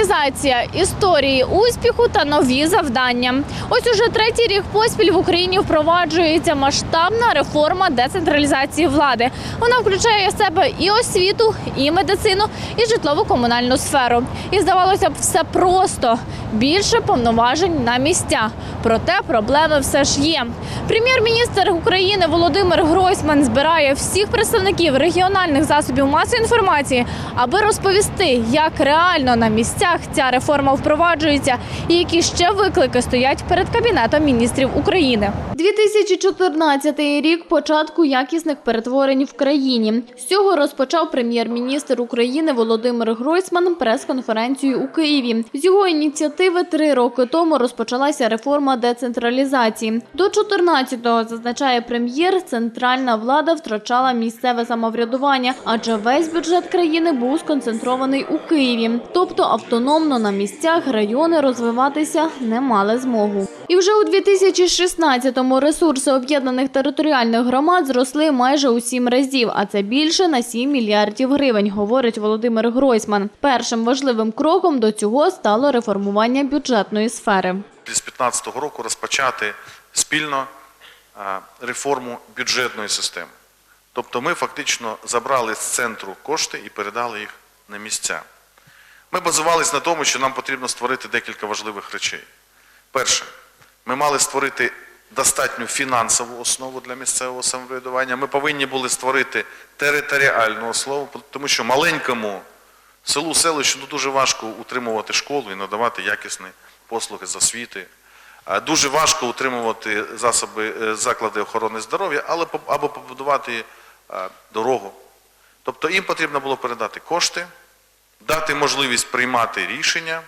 Децентралізація історії успіху та нові завдання. Ось уже третій рік поспіль в Україні впроваджується масштабна реформа децентралізації влади. Вона включає в себе і освіту, і медицину, і житлово-комунальну сферу. І здавалося б, все просто більше повноважень на місцях. Проте проблеми все ж є. Прем'єр-міністр України Володимир Гройсман збирає всіх представників регіональних засобів масової інформації, аби розповісти, як реально на місцях ця реформа впроваджується і які ще виклики стоять перед кабінетом міністрів України. 2014 рік початку якісних перетворень в країні. З цього розпочав прем'єр-міністр України Володимир Гройсман прес-конференцію у Києві. З його ініціативи три роки тому розпочалася реформа децентралізації. До 14-го, зазначає прем'єр, центральна влада втрачала місцеве самоврядування, адже весь бюджет країни був сконцентрований у Києві. Тобто автономно на місцях райони розвиватися не мали змогу. І вже у 2016-му ресурси об'єднаних територіальних громад зросли майже у сім разів, а це більше на 7 мільярдів гривень, говорить Володимир Гройсман. Першим важливим кроком до цього стало реформування бюджетної сфери. з 2015 року розпочати спільно е, реформу бюджетної системи. Тобто ми фактично забрали з центру кошти і передали їх на місця. Ми базувались на тому, що нам потрібно створити декілька важливих речей. Перше, ми мали створити достатню фінансову основу для місцевого самоврядування. Ми повинні були створити територіальну основу, тому що маленькому селу, селищу дуже важко утримувати школу і надавати якісні послуги з освіти. Дуже важко утримувати засоби, е, заклади охорони здоров'я, але або побудувати е, дорогу. Тобто їм потрібно було передати кошти, дати можливість приймати рішення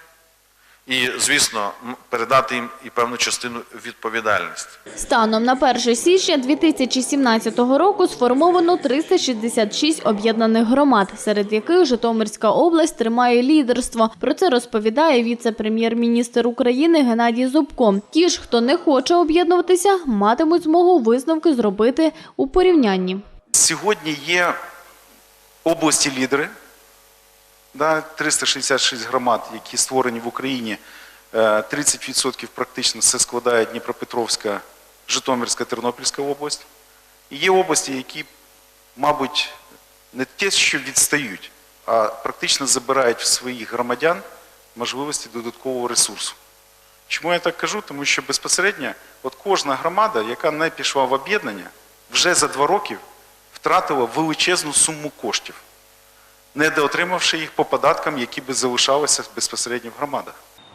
і, звісно, передати їм і певну частину відповідальності. Станом на 1 січня 2017 року сформовано 366 об'єднаних громад, серед яких Житомирська область тримає лідерство. Про це розповідає віце-прем'єр-міністр України Геннадій Зубко. Ті ж, хто не хоче об'єднуватися, матимуть змогу висновки зробити у порівнянні. Сьогодні є області-лідери, да, 366 громад, які створені в Україні, е, 30% практично це складає Дніпропетровська, Житомирська, Тернопільська область. І є області, які, мабуть, не те, що відстають, а практично забирають в своїх громадян можливості додаткового ресурсу. Чому я так кажу? Тому що безпосередньо от кожна громада, яка не пішла в об'єднання, вже за два роки втратила величезну суму коштів, недоотримавши їх по податкам, які би залишалися безпосередньо в громадах.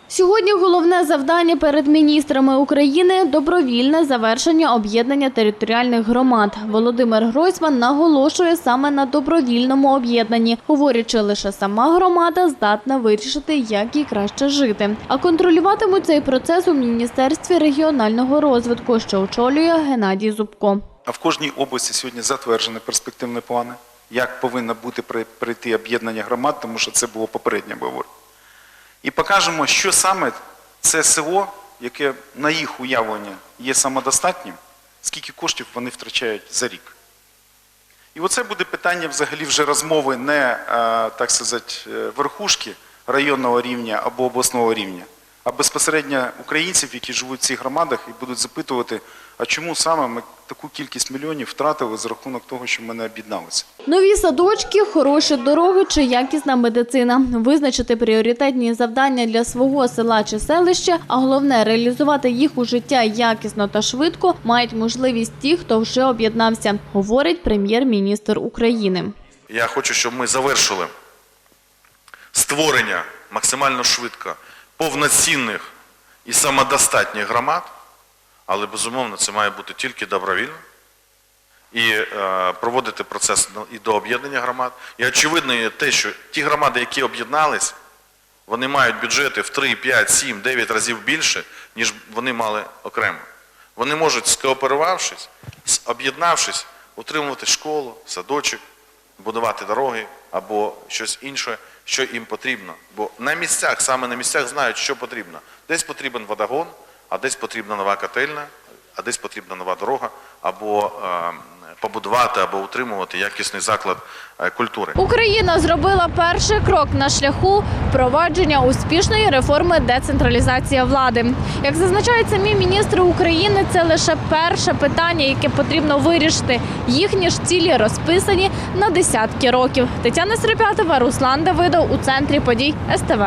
Сьогодні головне завдання перед міністрами України добровільне завершення об'єднання територіальних громад. Володимир Гройсман наголошує саме на добровільному об'єднанні, говорячи, лише сама громада здатна вирішити, як їй краще жити. А контролюватимуть цей процес у міністерстві регіонального розвитку, що очолює Геннадій Зубко. А в кожній області сьогодні затверджені перспективні плани, як повинно бути прийти об'єднання громад, тому що це було попереднє говорю. І покажемо, що саме це село, яке на їх уявлення є самодостатнім, скільки коштів вони втрачають за рік. І оце буде питання взагалі вже розмови не, е, так сказати, е, верхушки районного рівня або обласного рівня, а безпосередньо українців, які живуть в цих громадах і будуть запитувати, а чому саме ми таку кількість мільйонів втратили за рахунок того, що ми не об'єдналися. Нові садочки, хороші дороги чи якісна медицина. Визначити пріоритетні завдання для свого села чи селища, а головне реалізувати їх у життя якісно та швидко мають можливість ті, хто вже об'єднався, говорить прем'єр-міністр України. Я хочу, щоб ми завершили створення максимально швидко повноцінних і самодостатніх громад, але безумовно це має бути тільки добровільно. І е, проводити процес і до об'єднання громад. І очевидно є те, що ті громади, які об'єднались, вони мають бюджети в 3, 5, 7, 9 разів більше, ніж вони мали окремо. Вони можуть, скооперувавшись, об'єднавшись, утримувати школу, садочок, будувати дороги або щось інше, що їм потрібно. Бо на місцях, саме на місцях знають, що потрібно. Десь потрібен водогон, а десь потрібна нова котельна, а десь потрібна нова дорога або е, побудувати або утримувати якісний заклад е, культури. Україна зробила перший крок на шляху впровадження успішної реформи децентралізації влади. Як зазначають самі міністри України, це лише перше питання, яке потрібно вирішити. Їхні ж цілі розписані на десятки років. Тетяна Срепятова, Руслан Давидов у центрі подій СТВ.